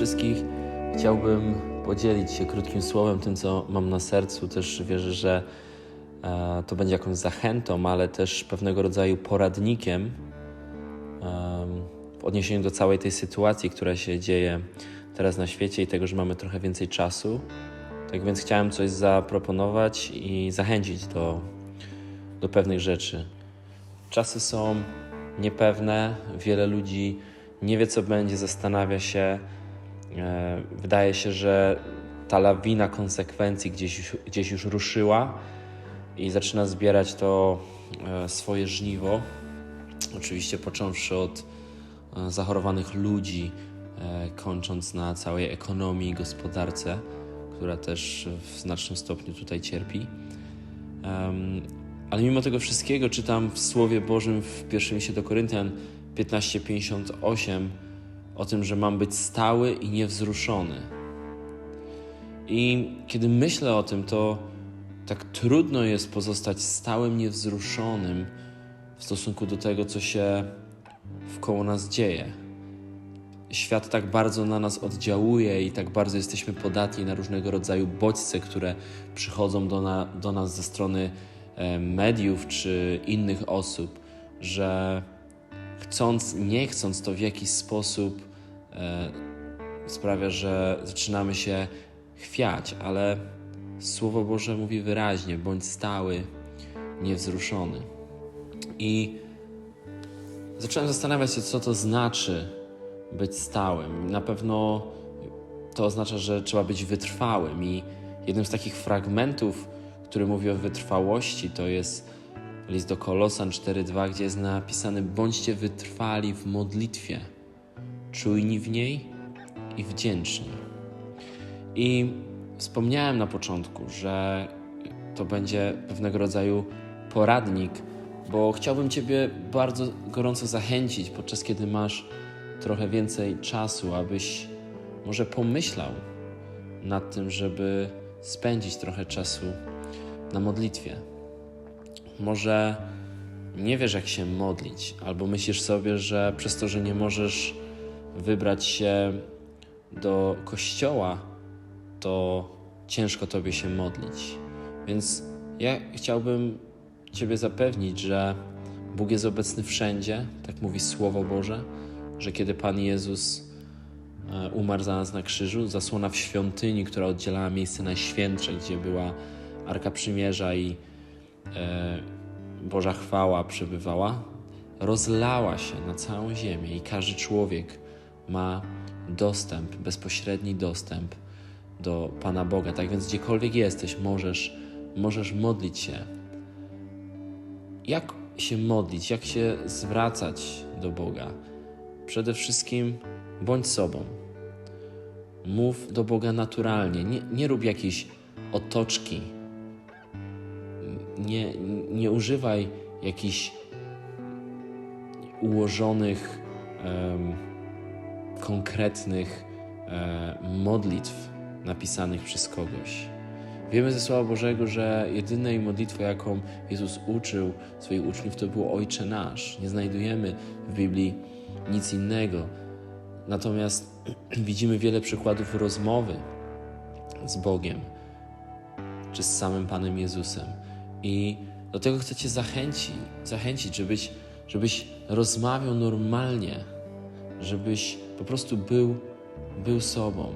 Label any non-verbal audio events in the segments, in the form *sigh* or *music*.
wszystkich chciałbym podzielić się krótkim słowem, tym co mam na sercu. Też wierzę, że e, to będzie jakąś zachętą, ale też pewnego rodzaju poradnikiem em, w odniesieniu do całej tej sytuacji, która się dzieje teraz na świecie i tego, że mamy trochę więcej czasu. Tak więc chciałem coś zaproponować i zachęcić do, do pewnych rzeczy. Czasy są niepewne, wiele ludzi nie wie, co będzie, zastanawia się. E, Wydaje się, że ta lawina konsekwencji gdzieś, gdzieś już ruszyła i zaczyna zbierać to e, swoje żniwo. Oczywiście począwszy od e, zachorowanych ludzi, kończąc na całej ekonomii i gospodarce, która też w znacznym stopniu tutaj cierpi. Ale mimo tego wszystkiego czytam w Słowie Bożym w pierwszym liście do Koryntian 15:58 o tym, że mam być stały i niewzruszony. I kiedy myślę o tym, to tak trudno jest pozostać stałym, niewzruszonym w stosunku do tego, co się wkoło nas dzieje. Świat tak bardzo na nas oddziałuje i tak bardzo jesteśmy podatni na różnego rodzaju bodźce, które przychodzą do, na, do nas ze strony mediów czy innych osób, że chcąc, nie chcąc, to w jakiś sposób sprawia, że zaczynamy się chwiać, ale Słowo Boże mówi wyraźnie: bądź stały, niewzruszony. I zacząłem zastanawiać się, co to znaczy być stałym. Na pewno to oznacza, że trzeba być wytrwałym, i jednym z takich fragmentów, który mówi o wytrwałości, to jest list do Kolosan 4:2, gdzie jest napisane: bądźcie wytrwali w modlitwie, czujni w niej i wdzięczni. I wspomniałem na początku, że to będzie pewnego rodzaju poradnik, bo chciałbym Ciebie bardzo gorąco zachęcić, podczas kiedy masz trochę więcej czasu, abyś może pomyślał nad tym, żeby spędzić trochę czasu na modlitwie. Może nie wiesz, jak się modlić, albo myślisz sobie, że przez to, że nie możesz wybrać się do kościoła, to ciężko tobie się modlić. Więc ja chciałbym Ciebie zapewnić, że Bóg jest obecny wszędzie, tak mówi Słowo Boże, że kiedy Pan Jezus e, umarł za nas na krzyżu, zasłona w świątyni, która oddzielała miejsce najświętsze, gdzie była Arka Przymierza i e, Boża chwała przebywała, rozlała się na całą ziemię i każdy człowiek ma dostęp, bezpośredni dostęp do Pana Boga. Tak więc gdziekolwiek jesteś, możesz, możesz modlić się. Jak się modlić, jak się zwracać do Boga? Przede wszystkim bądź sobą. Mów do Boga naturalnie. Nie, nie rób jakiejś otoczki. Nie, nie używaj jakichś ułożonych, em, konkretnych e, modlitw napisanych przez kogoś. Wiemy ze Słowa Bożego, że jedynej modlitwą, jaką Jezus uczył swoich uczniów, to było Ojcze Nasz. Nie znajdujemy w Biblii nic innego. Natomiast *clears throat* widzimy wiele przykładów rozmowy z Bogiem czy z samym Panem Jezusem. I do tego chcę Cię zachęcić, zachęcić żebyś, żebyś rozmawiał normalnie, żebyś po prostu był, był sobą,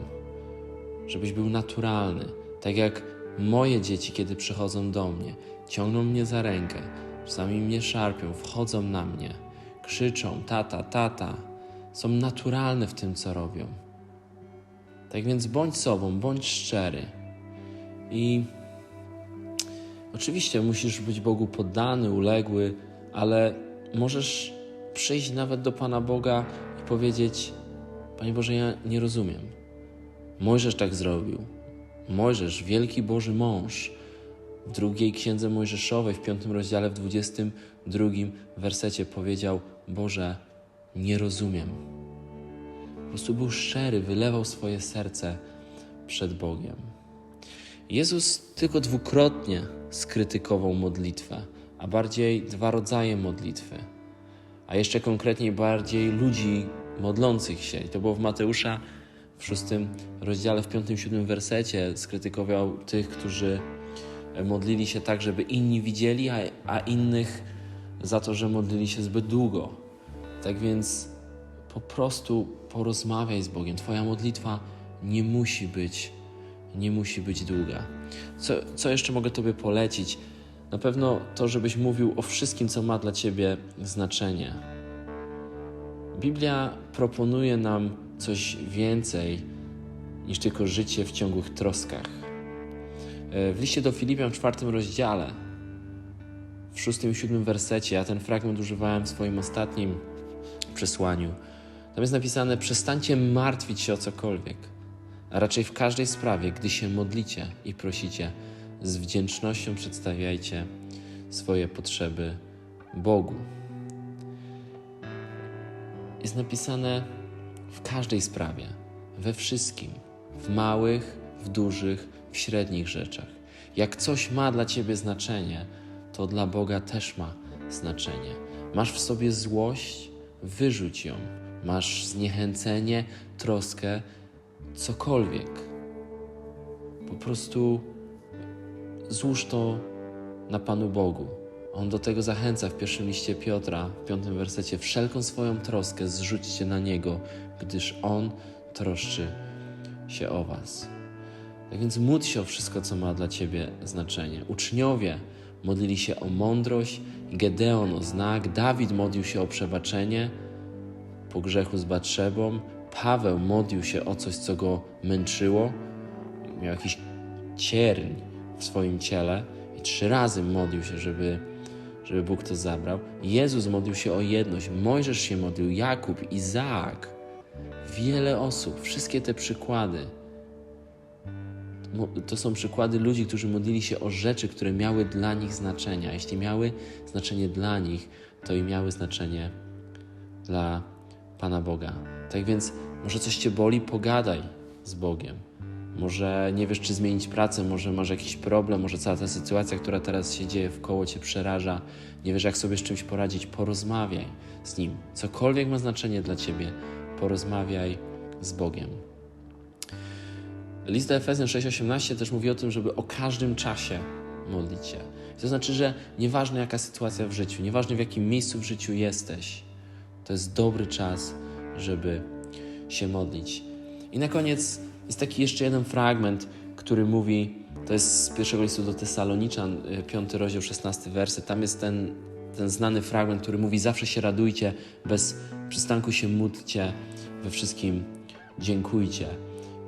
żebyś był naturalny. Tak jak moje dzieci, kiedy przychodzą do mnie, ciągną mnie za rękę, czasami mnie szarpią, wchodzą na mnie, krzyczą tata, tata. Są naturalne w tym, co robią. Tak więc bądź sobą, bądź szczery. I oczywiście musisz być Bogu poddany, uległy, ale możesz przyjść nawet do Pana Boga i powiedzieć: Panie Boże, ja nie rozumiem. Mojżesz tak zrobił. Mojżesz, wielki Boży mąż, w drugiej księdze Mojżeszowej, w piątym rozdziale, w dwudziestym drugim wersecie powiedział: Boże, nie rozumiem. Po prostu był szczery, wylewał swoje serce przed Bogiem. Jezus tylko dwukrotnie skrytykował modlitwę, a bardziej dwa rodzaje modlitwy, a jeszcze konkretniej bardziej ludzi modlących się. I to było w Mateusza w szóstym rozdziale, w piątym, siódmym wersecie skrytykował tych, którzy modlili się tak, żeby inni widzieli, a, a innych za to, że modlili się zbyt długo. Tak więc po prostu porozmawiaj z Bogiem. Twoja modlitwa nie musi być, nie musi być długa. Co, co jeszcze mogę Tobie polecić? Na pewno to, żebyś mówił o wszystkim, co ma dla Ciebie znaczenie. Biblia proponuje nam coś więcej niż tylko życie w ciągłych troskach. W liście do Filipian w czwartym rozdziale, w szóstym i siódmym wersecie, ja ten fragment używałem w swoim ostatnim przesłaniu. Tam jest napisane: Przestańcie martwić się o cokolwiek, a raczej w każdej sprawie, gdy się modlicie i prosicie, z wdzięcznością przedstawiajcie swoje potrzeby Bogu. Jest napisane w każdej sprawie, we wszystkim, w małych, w dużych, w średnich rzeczach. Jak coś ma dla ciebie znaczenie, to dla Boga też ma znaczenie. Masz w sobie złość, wyrzuć ją. Masz zniechęcenie, troskę, cokolwiek. Po prostu złóż to na Panu Bogu. On do tego zachęca w pierwszym liście Piotra, w piątym wersecie. Wszelką swoją troskę zrzućcie na Niego, gdyż On troszczy się o Was. Tak więc módl się o wszystko, co ma dla Ciebie znaczenie. Uczniowie modlili się o mądrość, Gedeon o znak, Dawid modlił się o przebaczenie po grzechu z Batrzebą, Paweł modlił się o coś, co go męczyło, miał jakiś cierń w swoim ciele i trzy razy modlił się, żeby, żeby Bóg to zabrał. Jezus modlił się o jedność, Mojżesz się modlił, Jakub, Izaak. Wiele osób, wszystkie te przykłady to są przykłady ludzi, którzy modlili się o rzeczy, które miały dla nich znaczenie. A jeśli miały znaczenie dla nich, to i miały znaczenie dla Pana Boga. Tak więc, może coś Cię boli, pogadaj z Bogiem. Może nie wiesz, czy zmienić pracę, może masz jakiś problem, może cała ta sytuacja, która teraz się dzieje w koło Cię przeraża. Nie wiesz, jak sobie z czymś poradzić. Porozmawiaj z Nim. Cokolwiek ma znaczenie dla Ciebie, porozmawiaj z Bogiem. List do Efezjan 6,18 też mówi o tym, żeby o każdym czasie modlić się. To znaczy, że nieważne jaka sytuacja w życiu, nieważne w jakim miejscu w życiu jesteś, to jest dobry czas, żeby się modlić. I na koniec jest taki jeszcze jeden fragment, który mówi, to jest z pierwszego listu do Tesaloniczan, piąty rozdział, szesnasty werset. Tam jest ten, ten znany fragment, który mówi: Zawsze się radujcie, bez przystanku się módlcie, we wszystkim dziękujcie.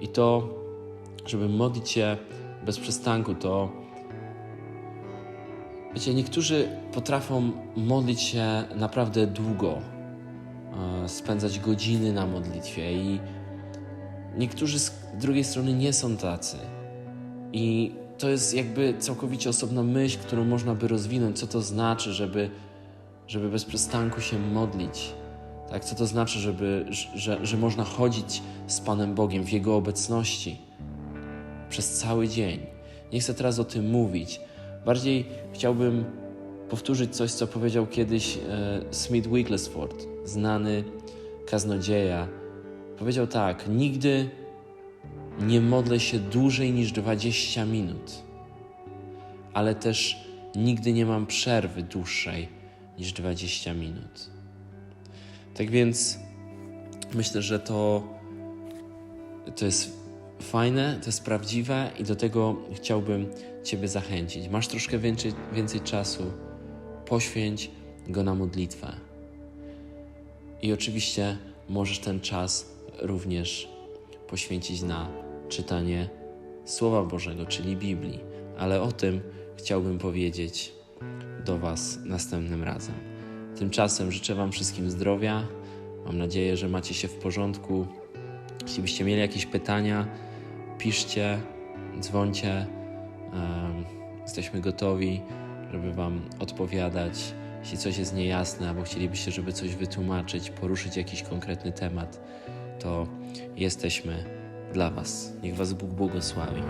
I to żeby modlić się bez przystanku, to wiecie, niektórzy potrafią modlić się naprawdę długo, e, spędzać godziny na modlitwie i niektórzy z drugiej strony nie są tacy. I to jest jakby całkowicie osobna myśl, którą można by rozwinąć, co to znaczy, żeby, żeby bez przystanku się modlić. Tak, co to znaczy, żeby, że, że można chodzić z Panem Bogiem w Jego obecności przez cały dzień. Nie chcę teraz o tym mówić. Bardziej chciałbym powtórzyć coś, co powiedział kiedyś e, Smith Wigglesworth, znany kaznodzieja. Powiedział tak: Nigdy nie modlę się dłużej niż 20 minut, ale też nigdy nie mam przerwy dłuższej niż 20 minut. Tak więc myślę, że to, to jest fajne, to jest prawdziwe i do tego chciałbym Ciebie zachęcić. Masz troszkę więcej, więcej czasu, poświęć go na modlitwę. I oczywiście możesz ten czas również poświęcić na czytanie Słowa Bożego, czyli Biblii, ale o tym chciałbym powiedzieć do Was następnym razem. Tymczasem życzę Wam wszystkim zdrowia. Mam nadzieję, że macie się w porządku. Jeśli byście mieli jakieś pytania, piszcie, dzwońcie. Jesteśmy gotowi, żeby Wam odpowiadać. Jeśli coś jest niejasne, albo chcielibyście, żeby coś wytłumaczyć, poruszyć jakiś konkretny temat, to jesteśmy dla Was. Niech Was Bóg błogosławi.